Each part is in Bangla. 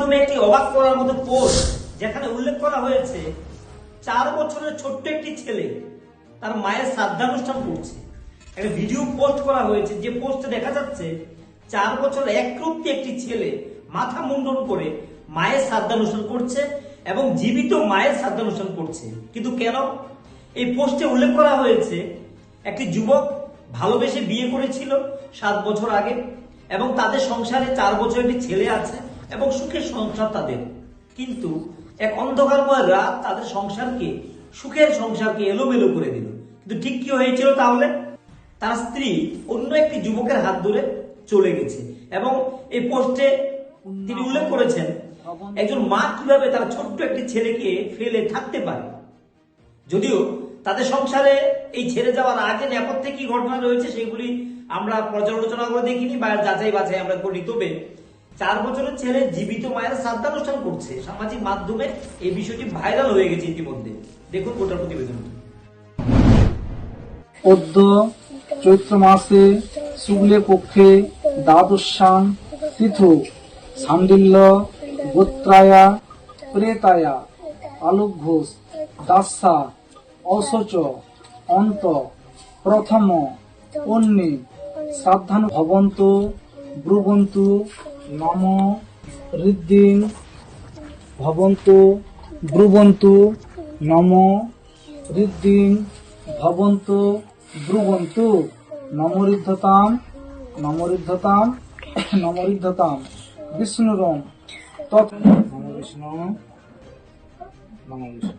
মাধ্যমে একটি অবাক করার মতো পোস্ট যেখানে উল্লেখ করা হয়েছে চার বছরের ছোট্ট একটি ছেলে তার মায়ের শ্রাদ্ধানুষ্ঠান করছে। একটা ভিডিও পোস্ট করা হয়েছে যে পোস্টে দেখা যাচ্ছে চার বছর একরূপটি একটি ছেলে মাথা মুন্ডন করে মায়ের শ্রাদ্ধানুষ্ঠান করছে এবং জীবিত মায়ের শ্রাদ্ধানুষ্ঠান করছে। কিন্তু কেন? এই পোস্টে উল্লেখ করা হয়েছে একটি যুবক ভালোবেসে বিয়ে করেছিল সাত বছর আগে এবং তাদের সংসারে চার বছর একটি ছেলে আছে। এবং সুখের সংসার তাদের। কিন্তু এক অন্ধকারময় রাত তাদের সংসারকে, সুখের সংসারকে এলোমেলো করে দিল। কিন্তু ঠিক কি হয়েছিল তাহলে? তার স্ত্রী অন্য একটি যুবকের হাত ধরে চলে গেছে এবং এই পোস্টে তিনি উল্লেখ করেছেন, একজন মা কীভাবে তার ছোট্ট একটি ছেলেকে ফেলে থাকতে পারে? যদিও তাদের সংসারে এই ছেড়ে যাওয়ার আগে নেপথ্যে কি ঘটনা রয়েছে সেগুলি আমরা পর্যালোচনা করে দেখিনি বা যাচাই বাছাই আমরা করি। তবে চার বছরের ছেলে জীবিত মায়ের শ্রাদ্ধানুষ্ঠান করছে। সামাজিক মাধ্যমে এই বিষয়টি ভাইরাল হয়ে গেছে ইতিমধ্যে। দেখুন গোটা প্রতিবেদনটি অদ্য চৈত্র মাসে শুক্লে পক্ষে দ্বাদশান তিথু সান্ডিল্য গোত্রায়া প্রেতায়া আলোক ঘোষ দাসা অশোচ অন্ত প্রথম অন্যে শ্রাদ্ধান ভবন্ত ব্রুবন্তু নম ঋদ্ধিং ভবন্তু ব্রুবন্তু নম ঋদ্ধিং ভবন্তু ব্রুবন্তু নমরিদ্ধতাম নমরিদ্ধতাম নমরিদ্ধতাম বিষ্ণুরম। তৎ নম বিষ্ণু। নম বিষ্ণু।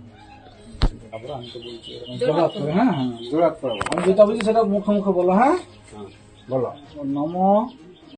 হ্যাঁ হ্যাঁ। আমি যেটা বলছি সেটা মুখে মুখে বলো হ্যাঁ বলো। নম